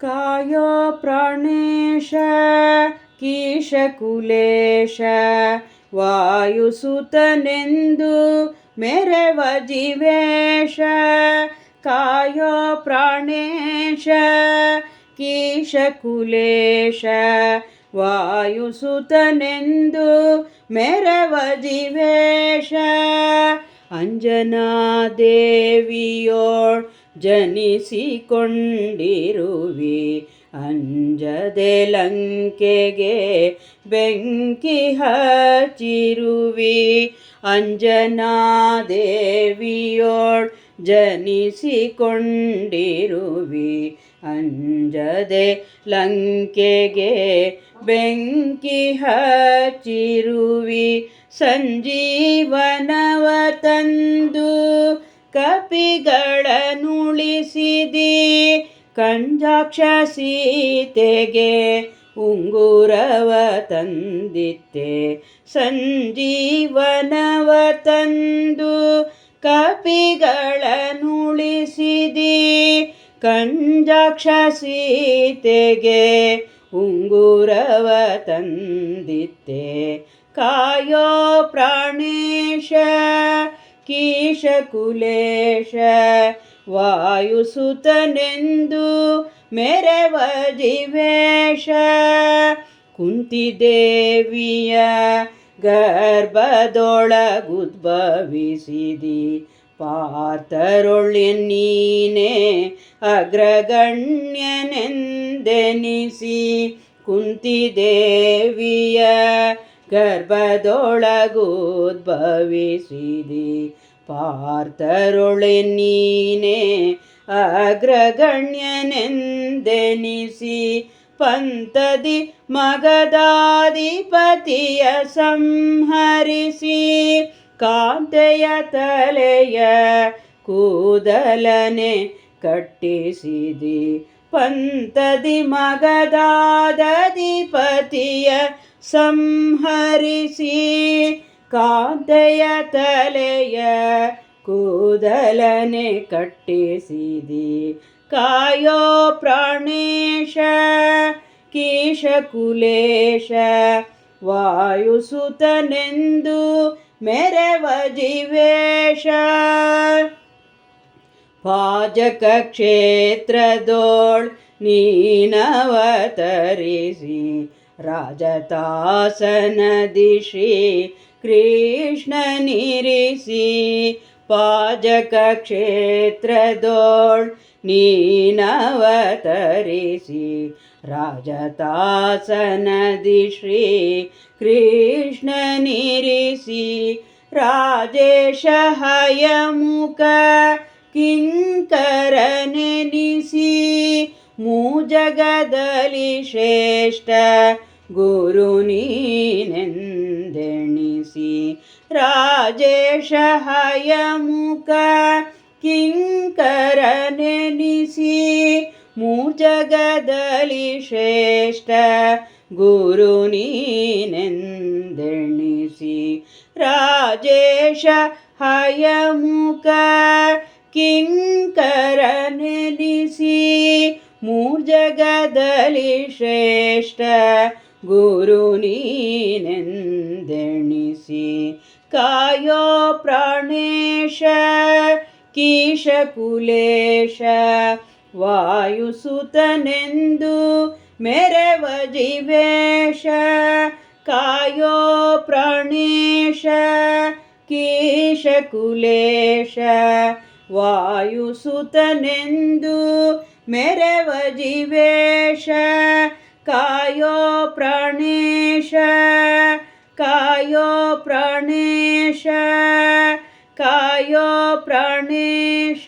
ಕಾಯೋ ಪ್ರಾಣೇಶ ಕೀಶಕುಲೇಶ ವಾಯುಸುತನೆಂದು ಮೆರವ ಜಿವೇಶ. ಕಾಯೋ ಪ್ರಾಣೇಶ ಕೀಶಕುಲೇಶ ವಾಯುಸುತನೆಂದು ಮೆರವ ಜಿವೇಶ. ಅಂಜನಾದೇವಿಯೋಳ್ ಜನಿಸಿಕೊಂಡಿರುವಿ. ಅಂಜದೆ ಲಂಕೆಗೆ ಬೆಂಕಿ ಹಚ್ಚಿರುವಿ. ಅಂಜನಾದೇವಿಯೋಳ್ ಜನಿಸಿಕೊಂಡಿರುವಿ. ಅಂಜದೆ ಲಂಕೆಗೆ ಬೆಂಕಿ ಹಚ್ಚಿರುವಿ. ಸಂಜೀವನವ ತಂದು ಕಪಿಗಳನುಳಿಸಿದಿ ಕಂಜಾಕ್ಷ ಸೀತೆಗೆ ಉಂಗುರವ ತಂದಿತ್ತೆ. ಸಂಜೀವನವ ತಂದು ಕಪಿಗಳನುಳಿಸಿದಿ ಕಂಜಾಕ್ಷ ಸೀತೆಗೆ ಉಂಗುರವ ತಂದಿತ್ತೆ. ಕಾಯೋ ಕೀಶಕುಲೇಶ ವಾಯುಸುತನೆಂದು ಮೆರವ ಜಿವೇಶ ಕುಂತಿದೇವಿಯ ಗರ್ಭದೊಳಗುದ್ಭವಿಸಿದಿ. ಪಾತರೊಳ್ಳೆ ನೀನೆ ಅಗ್ರಗಣ್ಯನೆಂದೆನಿಸಿ ಕುಂತಿದೇವಿಯ ಗರ್ಭದೊಳಗುದ್ಭವಿಸಿದಿ. ಪಾರ್ಥರುಳೆ ನೀನೆ ಅಗ್ರಗಣ್ಯನೆಂದೆನಿಸಿ. ಪಂತದಿ ಮಗದಾಧಿಪತಿಯ ಸಂಹರಿಸಿ. ಕಾಂತೆಯ ತಲೆಯ ಕೂದಲನೆ ಕಟ್ಟಿಸಿದಿ. ಪಂತದಿ ಮಗದಾದಧಿಪತಿಯ ಸಂಹರಿಸಿ ಕಾಂತೆಯ ತಲೆಯ ಕೂದಲನೆ ಕಟ್ಟಿಸಿದಿ. ಕಾಯೋ ಪ್ರಾಣೇಶ ಕೀಶಕುಲೇಶ ವಾಯುಸುತನೆಂದು ಮೆರವ ಜೀವೇಶ. ಪಾಜಕ ಕ್ಷೇತ್ರದೋಳ್ ನೀನವತರಿಸಿ राजतासनदिशि कृष्णनिरिषि पाजकक्षेत्रदोळ् दोर्निनवतरिषि राजतासनदिश्री कृष्णनिरिषि राजेश हयमुक किङ्करनिशि ಮೂಜಗದಲ್ಲಿ ಶ್ರೇಷ್ಠ ಗುರು ನೀನೆಂದೆಣಿಸಿ ರಾಜೇಶ ಹಯಮುಖ ಕಿಂಕರನೆನಿಸಿ ಮೂಜಗದಲ್ಲಿ ಶ್ರೇಷ್ಠ ಗುರು ನೀನೆಂದೆಣಿಸಿ ರಾಜೇಶ ಹಯಮುಖ ಕಿಂಕರನೆನಿಸಿ ಮೂರ್ಜಗದಲ್ಲಿ ಶ್ರೇಷ್ಠ ಗುರು ನೀನೆಂದೆಣಿಸಿ ಕಾಯೋ ಪ್ರಾಣೇಶ ಕೀಶಕುಲೇಶ ವಾಯುಸುತನೆಂದು ಮೆರವ ಜಿವೇಶ ಕಾಯೋ ಪ್ರಾಣೇಶ ಕೀಶಕುಲೇಶ ವಾಯುಸುತನೆಂದು ಮೆರವ ಜಿವೇಶ ಕಾಯೋ ಪ್ರಾಣೇಶ ಕಾಯೋ ಪ್ರಾಣೇಶ ಕಾಯೋ ಪ್ರಾಣೇಶ